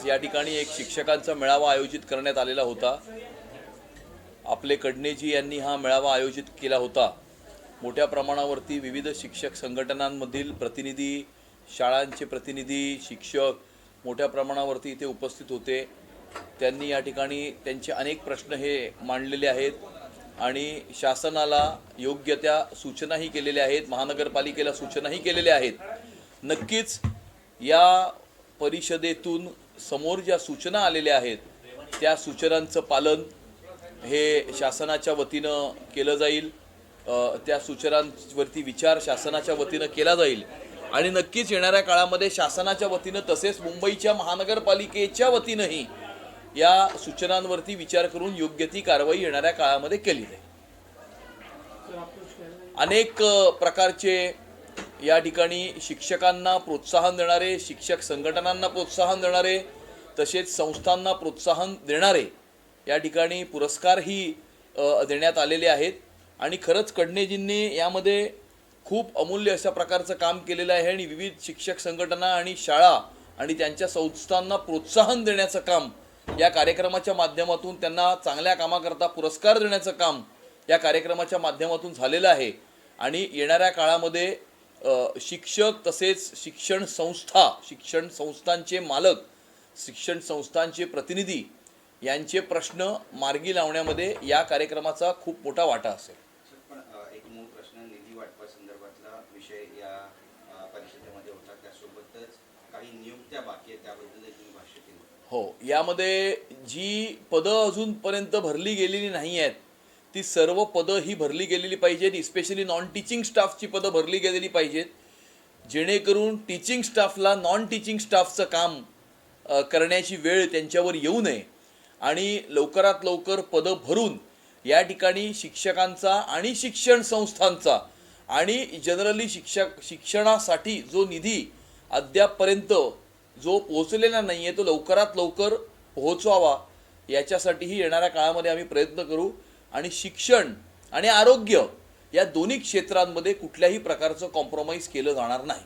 आज या ठिकाणी एक शिक्षकांचा मेळावा आयोजित करण्यात आलेला होता. आपले कडणेजी यांनी हा मेळावा आयोजित केला होता. मोठ्या प्रमाणावरती विविध शिक्षक संघटनांमधील प्रतिनिधी शाळांचे प्रतिनिधी शिक्षक मोठ्या प्रमाणावरती इथे उपस्थित होते. त्यांनी या ठिकाणी त्यांचे अनेक प्रश्न हे मांडलेले आहेत आणि शासनाला योग्य त्या सूचनाही केलेल्या आहेत महानगरपालिकेला सूचनाही केलेल्या आहेत. नक्कीच या परिषदेतून समोर ज्या सूचना आलेल्या आहेत त्या सूचनांचं पालन हे शासनाच्या वतीनं केलं जाईल. त्या सूचनांवरती विचार शासनाच्या वतीनं केला जाईल. आणि नक्कीच येणाऱ्या काळामध्ये शासनाच्या वतीनं तसेच मुंबईच्या महानगरपालिकेच्या वतीनंही या सूचनांवरती विचार करून योग्य ती कारवाई येणाऱ्या काळामध्ये केली जाईल. अनेक प्रकारचे या ठिकाणी शिक्षकांना प्रोत्साहन देणारे शिक्षक संघटनांना प्रोत्साहन देणारे तसेच संस्थांना प्रोत्साहन देणारे या ठिकाणी पुरस्कारही देण्यात आलेले आहेत. आणि खरंच कडणेजींनी यामध्ये खूप अमूल्य अशा प्रकारचं काम केलेलं आहे आणि विविध शिक्षक संघटना आणि शाळा आणि त्यांच्या संस्थांना प्रोत्साहन देण्याचं काम या कार्यक्रमाच्या माध्यमातून त्यांना चांगल्या कामाकरता पुरस्कार देण्याचं काम या कार्यक्रमाच्या माध्यमातून झालेलं आहे. आणि येणाऱ्या काळामध्ये शिक्षक तसेच शिक्षण संस्था शिक्षण संस्थांचे मालक शिक्षण संस्थांचे प्रतिनिधी यांचे प्रश्न मार्गी लावण्यामध्ये या कार्यक्रमाचा खूप मोठा वाटा असेल. सर, पण अ, एक मूळ प्रश्न निधी वाटपा संदर्भातला विषय या अ, परिषदेमध्ये होता. त्यासोबतच काही नियुक्त्या बाकी आहेत त्याबद्दल तुम्ही भाष्य केलं. हो यामध्ये जी पदं अजूनपर्यंत भरली गेलेली नाही आहेत ती सर्व पदं ही भरली गेलेली पाहिजेत इस्पेशली नॉन टीचिंग स्टाफची पदं भरली गेलेली पाहिजेत जेणेकरून टीचिंग स्टाफला नॉन टीचिंग स्टाफचं काम करण्याची वेळ त्यांच्यावर येऊ नये. आणि लवकरात लवकर पदं भरून या ठिकाणी शिक्षकांचा आणि शिक्षण संस्थांचा आणि जनरली शिक्षक शिक्षणासाठी जो निधी अद्यापपर्यंत जो पोहोचलेला नाही आहे तो लवकरात लवकर पोहोचवावा याच्यासाठीही येणाऱ्या काळामध्ये आम्ही प्रयत्न करू. आणि शिक्षण आणि आरोग्य या दोन्ही क्षेत्रांमध्ये कुठल्याही प्रकारचं कॉम्प्रोमाइज केलं जाणार नाही.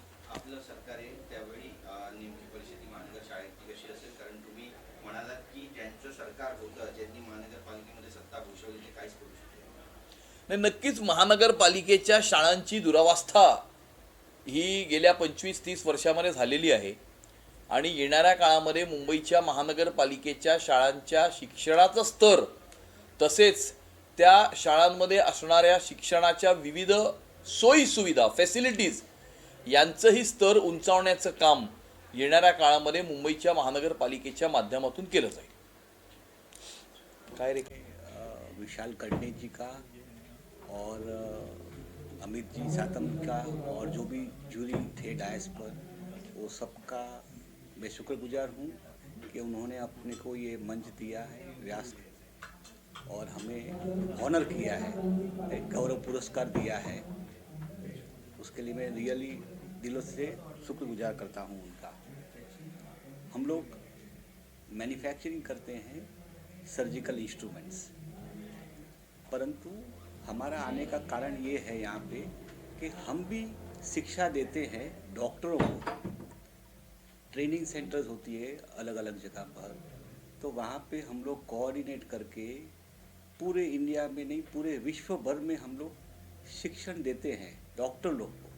नाही. नक्कीच महानगरपालिकेच्या शाळांची दुरावस्था ही गेल्या पंचवीस तीस वर्षामध्ये झालेली आहे. आणि येणाऱ्या काळामध्ये मुंबईच्या महानगरपालिकेच्या शाळांच्या शिक्षणाचं स्तर तसेच त्या शाळांमध्ये असणाऱ्या शिक्षणाच्या विविध सोयी सुविधा फॅसिलिटीज यांचंही स्तर उंचावण्याचं काम येणाऱ्या काळामध्ये मुंबईच्या महानगरपालिकेच्या माध्यमातून केलं जाईल. काय रे विशाल कर्णे जी का? और अमित जी सातम का? और जो भी जूरी थे डायस पर वो सबका मैं शुक्रगुजार हूँ कि उन्होंने अपने को ये मंच दिया है व्यास और हमें ऑनर किया है, एक गौरव पुरस्कार दिया है। उसके लिए मैं रियली दिलों से शुक्रगुजार करता हूँ उनका। हम लोग मैन्युफैक्चरिंग करते हैं सर्जिकल इंस्ट्रूमेंट्स परंतु हमारा आने का कारण ये है यहाँ पे कि हम भी शिक्षा देते हैं डॉक्टरों को। ट्रेनिंग सेंटर्स होती है अलग अलग जगह पर। तो वहाँ पे हम लोग कोऑर्डिनेट करके पूरे इंडिया में नहीं, पूरे विश्व भर में हम लोग शिक्षण देते हैं डॉक्टर लोग को।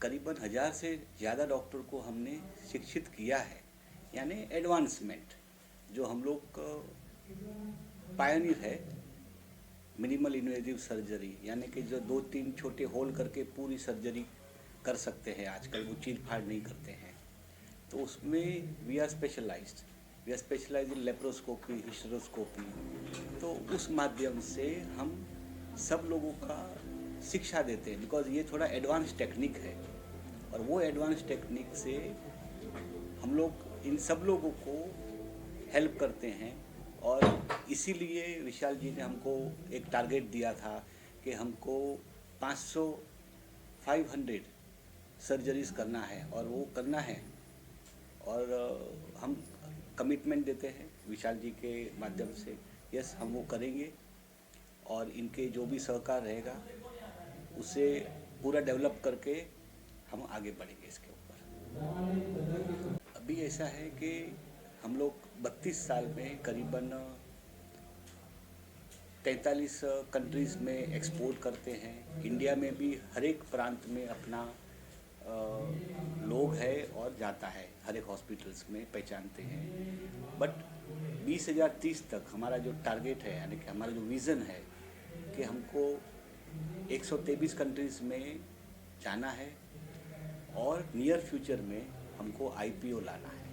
करीबन हज़ार से ज़्यादा डॉक्टर को हमने शिक्षित किया है, यानी एडवांसमेंट जो हम लोग पायनियर है मिनिमल इन्वेजिव सर्जरी यानी कि जो दो तीन छोटे होल करके पूरी सर्जरी कर सकते हैं, आजकल वो चीर फाड़ नहीं करते हैं। तो उसमें we are specialised we are specialise in laparoscopy hysteroscopy तो उस माध्यम से हम सब लोगों का शिक्षा देते हैं बिकॉज़ ये थोड़ा एडवांस टेक्निक है। और वो एडवांस टेक्निक से हम लोग, इन सब लोगों को हेल्प करते हैं। और इसीलिए विशाल जी ने हमको एक टारगेट दिया था कि हमको 500 500 सर्जरीज करना है, और वो करना है। और हम कमिटमेंट देते हैं विशाल जी के माध्यम से। यस हम वो करेंगे और इनके जो भी सहकार रहेगा, उसे पूरा डेवलप करके हम आगे बढ़ेंगे इसके ऊपर। अभी ऐसा है कि हम लोग 32 साल में करीबन 43 कंट्रीज़ में एक्सपोर्ट करते हैं। इंडिया में भी हर एक प्रांत में अपना लोग है और जाता है हर एक हॉस्पिटल्स में पहचानते हैं। बट बीस हज़ार तीस तक हमारा जो टारगेट है यानी कि हमारा जो विज़न है कि हमको 123 कंट्रीज़ में जाना है और नियर फ्यूचर में हमको आईपीओ लाना है।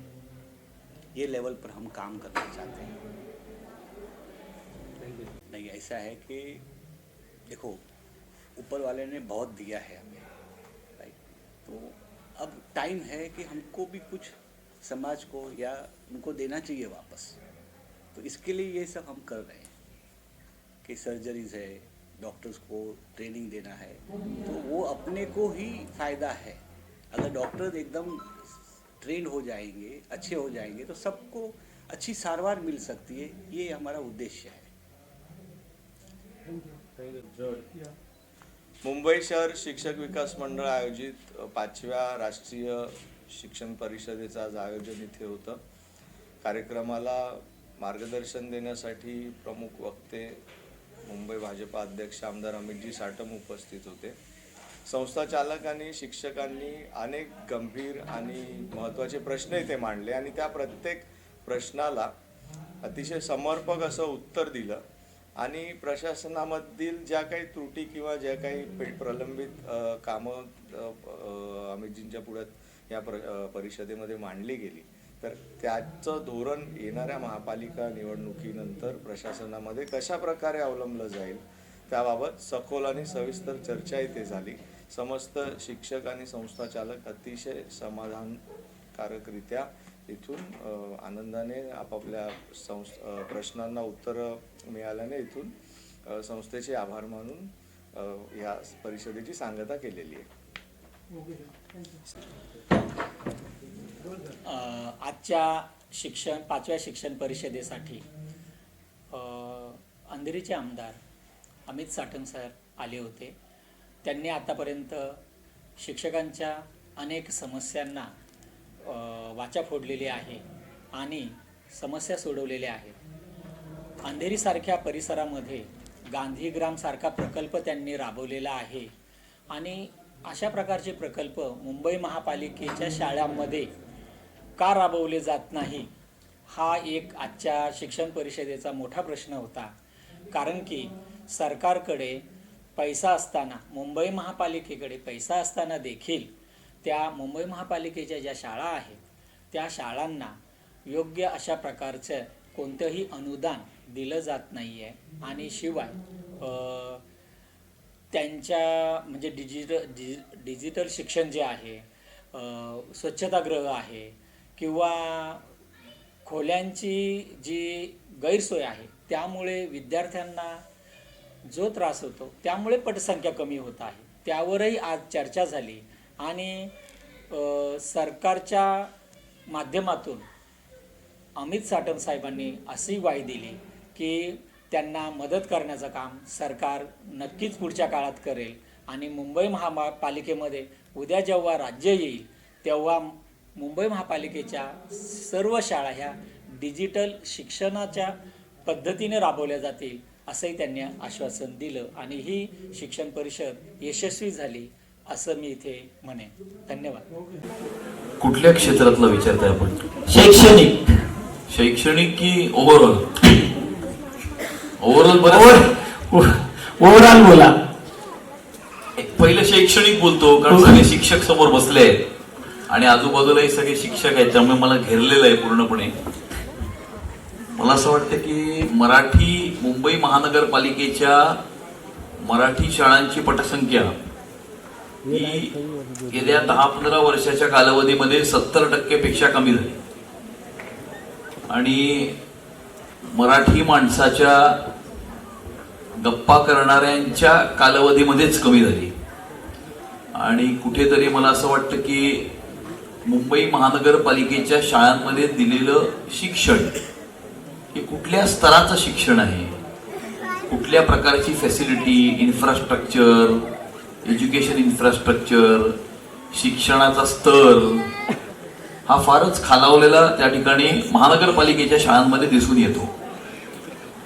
ये लेवल पर हम काम करना चाहते हैं। नहीं ऐसा है कि देखो ऊपर वाले ने बहुत दिया है हमें। तो अब टाइम है कि हमको भी कुछ समाज को या उनको देना चाहिए वापस। तो इसके लिए ये सब हम कर रहे हैं कि सर्जरीज है डॉक्टर्स को ट्रेनिंग देना है। तो वो अपने को ही फ़ायदा है। अगर डॉक्टर एकदम ट्रेन हो जाएँगे अच्छे हो जाएँगे तो सबको अच्छी सारवार मिल सकती है। ये हमारा उद्देश्य है। मुंबई शहर शिक्षक विकास मंडळ आयोजित पाचव्या राष्ट्रीय शिक्षण परिषदेचं आज आयोजन इथे होतं. कार्यक्रमाला मार्गदर्शन देण्यासाठी प्रमुख वक्ते मुंबई भाजपा अध्यक्ष आमदार अमितजी साटम उपस्थित होते. संस्था चालक आणि शिक्षकांनी अनेक गंभीर आणि महत्त्वाचे प्रश्न इथे मांडले आणि त्या प्रत्येक प्रश्नाला अतिशय समर्पक असं उत्तर दिलं. आणि प्रशासनामधील ज्या काही त्रुटी किंवा ज्या काही प्रलंबित कामं आम्ही जिंच्या पुढ्यात या प्र परिषदेमध्ये मांडली गेली तर त्याचं धोरण येणाऱ्या महापालिका निवडणुकीनंतर प्रशासनामध्ये कशा प्रकारे अवलंबलं जाईल त्याबाबत सखोल आणि सविस्तर चर्चा इथे झाली. समस्त शिक्षक आणि संस्थाचालक अतिशय समाधानकारकरित्या इथून आनंदाने आपापल्या संस प्रश्नांना उत्तरं मिळाल्याने इथून संस्थेचे आभार मानून अ, या परिषदेची सांगता केलेली आहे. अ, आजच्या शिक्षण पाचव्या शिक्षण परिषदेसाठी अ, अंधेरीचे आमदार अमित साटम सर आले होते. त्यांनी आतापर्यंत शिक्षकांच्या अनेक समस्यांना वाचा फोडलेली आहे आणि समस्या सोडवलेल्या आहेत. अंधेरीसारख्या परिसरामध्ये गांधीग्रामसारखा प्रकल्प त्यांनी राबवलेला आहे. आणि अशा प्रकारचे प्रकल्प मुंबई महापालिकेच्या शाळांमध्ये का राबवले जात नाही हा एक आजच्या शिक्षण परिषदेचा मोठा प्रश्न होता. कारण की सरकारकडे पैसा असताना मुंबई महापालिकेकडे पैसा असताना देखील त्या मुंबई महापालिकेच्या ज्या शाळा आहेत त्या शाळांना योग्य अशा प्रकारचं कोणतंही अनुदान दिलं जात नाही आहे आणि शिवाय त्यांच्या म्हणजे डिजिटल डिजि डिजिटल शिक्षण जे आहे स्वच्छतागृह आहे किंवा खोल्यांची जी गैरसोय आहे त्यामुळे विद्यार्थ्यांना जो त्रास होतो त्यामुळे पटसंख्या कमी होत आहे. त्यावरही आज चर्चा झाली. आणि सरकारच्या माध्यमातून अमित साटम साहेबांनी अशी ग्वाही दिली की त्यांना मदत करण्याचं काम सरकार नक्कीच पुढच्या काळात करेल. आणि मुंबई महापालिकेमध्ये उद्या जेव्हा राज्य येईल तेव्हा मुंबई महापालिकेच्या सर्व शाळा ह्या डिजिटल शिक्षणाच्या पद्धतीने राबवल्या जातील असंही त्यांनी आश्वासन दिलं. आणि ही शिक्षण परिषद यशस्वी झाली. असं मी इथे म्हणेन. धन्यवाद. कुठल्या क्षेत्रातला विचारताय आपण? शैक्षणिक. शैक्षणिक की ओव्हरऑल ओव्हरऑल बरं. ओव्हरऑल बोला. पहिलं शैक्षणिक बोलतो कारण सगळे शिक्षक समोर बसले आहेत. आणि आजूबाजूलाही सगळे शिक्षक आहेत त्यामुळे मला घेरलेलं आहे पूर्णपणे. मला असं वाटतं की मराठी मुंबई महानगरपालिकेच्या मराठी शाळांची पटसंख्या ही गेल्या दहा पंधरा वर्षाच्या कालावधीमध्ये सत्तर टक्केपेक्षा कमी झाली. आणि मराठी माणसाच्या गप्पा करणाऱ्यांच्या कालावधीमध्येच कमी झाली. आणि कुठेतरी मला असं वाटतं की मुंबई महानगरपालिकेच्या शाळांमध्ये दिलेलं शिक्षण हे कुठल्या स्तराचं शिक्षण आहे? कुठल्या प्रकारची फॅसिलिटी इन्फ्रास्ट्रक्चर एज्युकेशन इन्फ्रास्ट्रक्चर शिक्षणाचा स्तर हा फारच खालावलेला त्या ठिकाणी महानगरपालिकेच्या शाळांमध्ये दिसून येतो.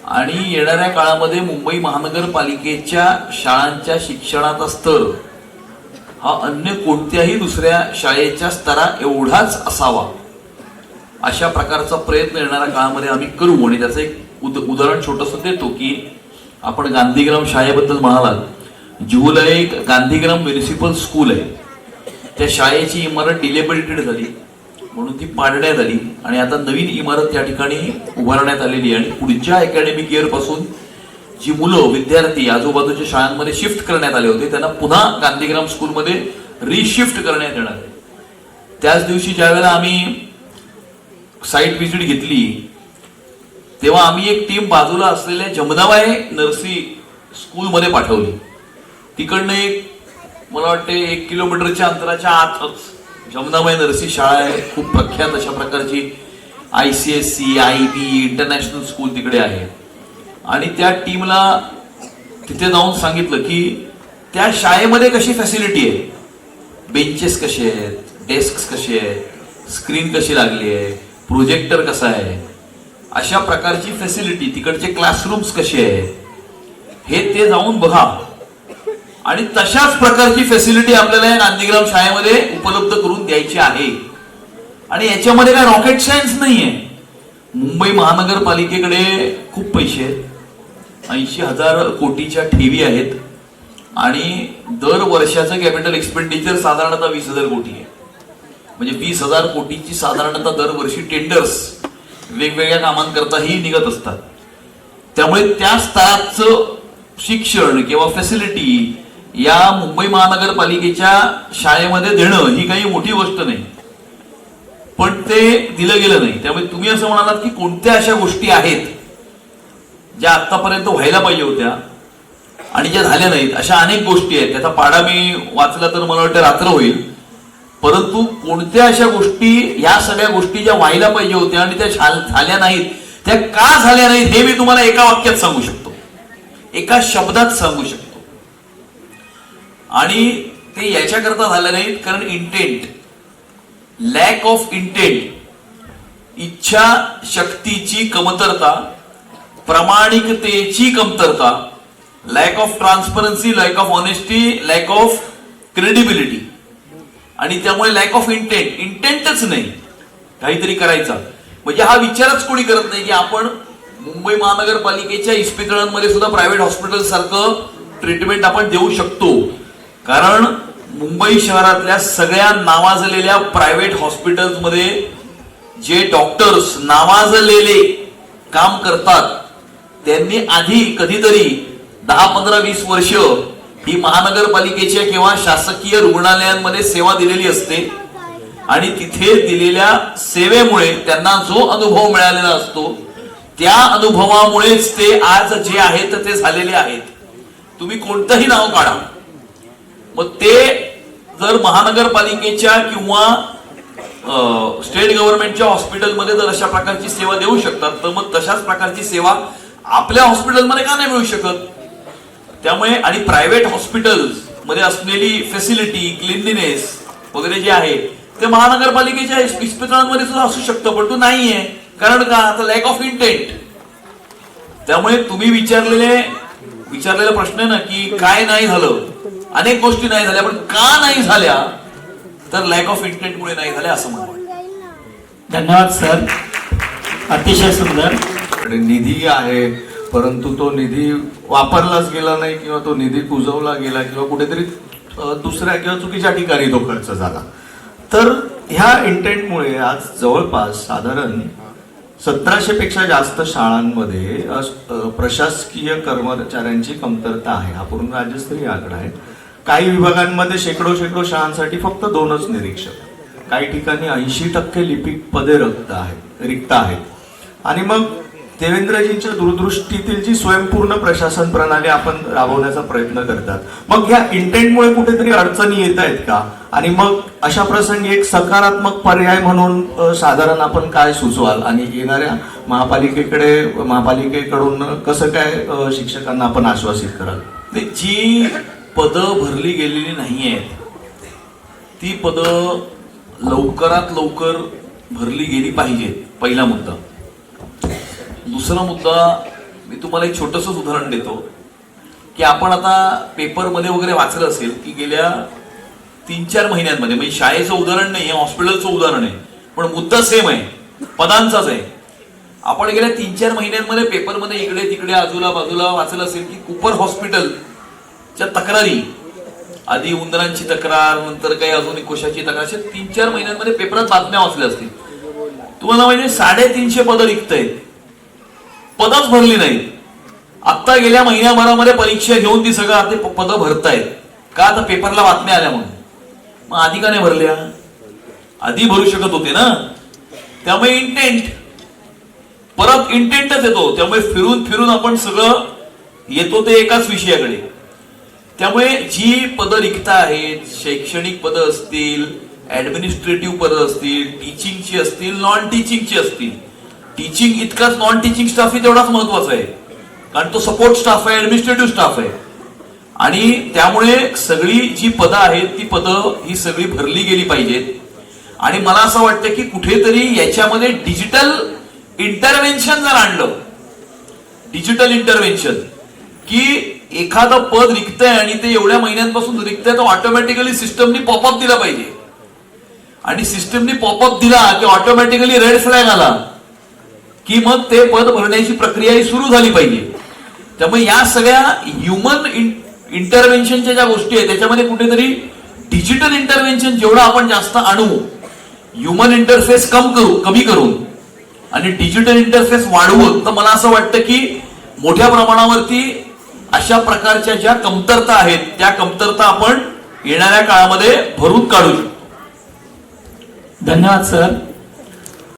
आणि येणाऱ्या काळामध्ये मुंबई महानगरपालिकेच्या शाळांच्या शिक्षणाचा स्तर हा अन्य कोणत्याही दुसऱ्या शाळेच्या स्तरा एवढाच असावा अशा प्रकारचा प्रयत्न येणाऱ्या काळामध्ये आम्ही करू. आणि त्याचं एक उद उदाहरण छोटंसं देतो की आपण गांधीग्राम शाळेबद्दल म्हणालात जुहूला एक गांधीग्राम म्युनिसिपल स्कूल आहे. त्या शाळेची इमारत डिलेबिलिटेड झाली. म्हणून ती पाडण्यात आली. आणि आता नवीन इमारत त्या ठिकाणी उभारण्यात आलेली आहे. आणि पुढच्या अकॅडमिक इयरपासून जी मुलं विद्यार्थी आजूबाजूच्या शाळांमध्ये शिफ्ट करण्यात आले होते त्यांना पुन्हा गांधीग्राम स्कूलमध्ये रिशिफ्ट करण्यात येणार आहे. त्याच दिवशी ज्यावेळेला आम्ही साईट व्हिजिट घेतली तेव्हा आम्ही एक टीम बाजूला असलेल्या जमदाबाई नर्सी स्कूलमध्ये पाठवली. तिकडनं एक मला वाटते एक किलोमीटरच्या अंतराच्या आतच जमुनाबाई नर्सी शाळा आहे. खूप प्रख्यात अशा प्रकारची I C S C I B international school तिकडे आहे. आणि त्या टीमला तिथे जाऊन सांगितलं की त्या शाळेमध्ये कशी फॅसिलिटी आहे? बेंचेस कसे आहेत? डेस्क कसे आहेत? स्क्रीन कशी लागली आहे? प्रोजेक्टर कसा आहे? अशा प्रकारची फॅसिलिटी तिकडचे क्लासरूम्स कसे आहेत? हे ते जाऊन बघा. आणि तशाच प्रकारची फॅसिलिटी आपल्याला या गांधीग्राम शाळेमध्ये उपलब्ध करून द्यायची आहे. आणि याच्यामध्ये काय रॉकेट सायन्स नाहीये. मुंबई महानगरपालिकेकडे खूप पैसे आहेत. ऐंशी हजार कोटीच्या ठेवी आहेत. आणि दर वर्षाचं कॅपिटल एक्सपेंडिचर साधारणतः वीस हजार कोटी आहे. म्हणजे वीस हजार कोटीची साधारणतः दरवर्षी टेंडर्स वेगवेगळ्या कामांकरताही निघत असतात. त्यामुळे त्या स्तराचं शिक्षण किंवा फॅसिलिटी या मुंबई महानगरपालिकेच्या शाळेमध्ये देणं ही काही मोठी गोष्ट नाही. पण ते दिलं गेलं नाही. त्यामुळे तुम्ही असं म्हणालात की कोणत्या अशा गोष्टी आहेत ज्या आतापर्यंत व्हायला पाहिजे होत्या आणि ज्या झाल्या नाहीत? अशा अनेक गोष्टी आहेत. त्याचा पाडा मी वाचला तर मला वाटतं रात्र होईल. परंतु कोणत्या अशा गोष्टी या सगळ्या गोष्टी ज्या व्हायला पाहिजे होत्या आणि त्या झाल्या नाहीत त्या का झाल्या नाहीत हे मी तुम्हाला एका वाक्यात सांगू शकतो. एका शब्दात सांगू शकतो. आणि ते याच्याकरता झालं नाहीत कारण इंटेंट लॅक ऑफ इंटेंट इच्छा शक्तीची कमतरता प्रामाणिकतेची कमतरता lack of transparency lack of honesty lack of credibility आणि त्यामुळे लॅक ऑफ इंटेंट इंटेंटच नाही. काहीतरी करायचा. म्हणजे हा विचारच कोणी करत नाही की आपण मुंबई महानगरपालिकेच्या इस्पितळांमध्ये सुद्धा प्रायव्हेट हॉस्पिटल सारखं ट्रीटमेंट आपण देऊ शकतो. कारण मुंबई शहरातल्या सगळ्या नावाजलेल्या प्रायव्हेट हॉस्पिटल्समध्ये जे डॉक्टर्स नावाजलेले काम करतात त्यांनी आधी कधीतरी दहा पंधरा वीस वर्ष ही महानगरपालिकेच्या किंवा शासकीय रुग्णालयांमध्ये सेवा दिलेली असते. आणि तिथे दिलेल्या सेवेमुळे त्यांना जो अनुभव मिळालेला असतो त्या अनुभवामुळेच ते आज जे आहेत ते झालेले आहेत. तुम्ही कोणतंही नाव काढा. मग ते जर महानगरपालिकेच्या किंवा स्टेट गव्हर्नमेंटच्या हॉस्पिटलमध्ये जर अशा प्रकारची सेवा देऊ शकतात तर मग तशाच प्रकारची सेवा आपल्या हॉस्पिटलमध्ये का नाही मिळू शकत? त्यामुळे आणि प्रायव्हेट हॉस्पिटल्समध्ये असलेली फॅसिलिटी क्लिनलीनेस वगैरे जे आहे ते महानगरपालिकेच्या इस्पितळांमध्ये सुद्धा असू शकतं पण तो नाहीये. कारण का? आता लॅक ऑफ इंटेंट त्यामुळे तुम्ही विचारलेले विचारलेला प्रश्न आहे ना की काय नाही झालं? अनेक गोष्टी नाही झाल्या पण का नाही झाल्या? तर लॅक ऑफ इंटेंटमुळे नाही झाल्या असं मला वाटतं धन्यवाद सर अतिशय सुंदर. निधी आहे परंतु तो निधी वापरलाच गेला नाही किंवा तो निधी कुजवला गेला किंवा कुठेतरी दुसऱ्या किंवा चुकीच्या ठिकाणी तो खर्च झाला. तर ह्या इंटेंटमुळे आज जवळपास साधारण सतराशे पेक्षा जास्त शाळांमध्ये प्रशासकीय कर्मचाऱ्यांची कमतरता आहे. हा पूर्ण राज्यस्तरीय आकडा आहे. काही विभागांमध्ये शेकडो शेकडो शाळांसाठी फक्त दोनच निरीक्षक काही ठिकाणी ऐंशी टक्के लिपिक पदे रक्त आहेत रिक्त आहेत. आणि मग देवेंद्रजींच्या दूरदृष्टीतील जी स्वयंपूर्ण प्रशासन प्रणाली आपण राबवण्याचा प्रयत्न करतात. मग ह्या इंटेंटमुळे कुठेतरी अडचणी येत आहेत का? आणि मग अशा प्रसंगी एक सकारात्मक पर्याय म्हणून साधारण आपण काय सुचवाल? आणि येणाऱ्या महापालिकेकडे महापालिकेकडून कसं काय शिक्षकांना आपण आश्वासित कराल? ते जी पदं भरली गेलेली नाही आहेत ती पदं लवकरात लवकर भरली गेली पाहिजेत पहिला मुद्दा. दुसरा मुद्दा मी तुम्हाला एक छोटंसंच उदाहरण देतो की आपण आता पेपरमध्ये वगैरे वाचलं असेल की गेल्या तीन चार महिन्यांमध्ये म्हणजे शाळेचं उदाहरण नाही आहे हॉस्पिटलचं उदाहरण आहे पण मुद्दा सेम आहे पदांचाच आहे. आपण गेल्या तीन चार महिन्यांमध्ये पेपरमध्ये इकडे तिकडे आजूला बाजूला वाचलं असेल की कुपर हॉस्पिटल त्या तक्रारी. आधी उंदरांची तक्रार नंतर काही अजून कोशाची तक्रार. अशा तीन चार महिन्यांमध्ये पेपरात बातम्या वाचल्या असतील. तुम्हाला माहिती साडेतीनशे पदं रिक्त आहेत पदच भरली नाहीत आत्ता गेल्या महिन्याभरामध्ये परीक्षा घेऊन ती सगळं आता ते पदं भरतायत. का आता पेपरला बातम्या आल्या म्हणून? मग आधी का नाही भरल्या? आधी भरू शकत होते ना? त्यामुळे इंटेंट परत इंटेंटच येतो. त्यामुळे फिरून फिरून आपण सगळं येतो ते एकाच विषयाकडे. त्यामुळे जी पदं रिक्त आहेत शैक्षणिक पदं असतील ऍडमिनिस्ट्रेटिव्ह पदं असतील टीचिंगची असतील नॉन टीचिंगची असतील. टीचिंग इतकाच नॉन टीचिंग स्टाफही तेवढाच महत्त्वाचा आहे. कारण तो सपोर्ट स्टाफ आहे ऍडमिनिस्ट्रेटिव्ह स्टाफ आहे. आणि त्यामुळे सगळी जी पदं आहेत ती पदं ही सगळी भरली गेली पाहिजेत. आणि मला असं वाटतं की कुठेतरी याच्यामध्ये डिजिटल इंटरव्हेन्शन जर आणलं डिजिटल इंटरव्हेन्शन की एखादं पद रिक्त आहे आणि ते एवढ्या महिन्यांपासून रिक्त आहे तर ऑटोमॅटिकली सिस्टमनी पॉपअप दिला पाहिजे. आणि सिस्टमनी पॉपअप दिला की ऑटोमॅटिकली रेड फ्लॅग आला की मग ते पद भरण्याची प्रक्रिया ही सुरू झाली पाहिजे. त्यामुळे या सगळ्या ह्युमन इंटरव्हेन्शनच्या ज्या गोष्टी आहेत त्याच्यामध्ये कुठेतरी डिजिटल इंटरव्हेन्शन जेवढं आपण जास्त आणू ह्युमन इंटरफेस कम करू कमी करून आणि डिजिटल इंटरफेस वाढवून तर मला असं वाटतं की मोठ्या प्रमाणावरती अशा प्रकारच्या ज्या कमतरता आहेत त्या कमतरता आपण येणाऱ्या काळामध्ये भरून काढू शकतो. धन्यवाद सर.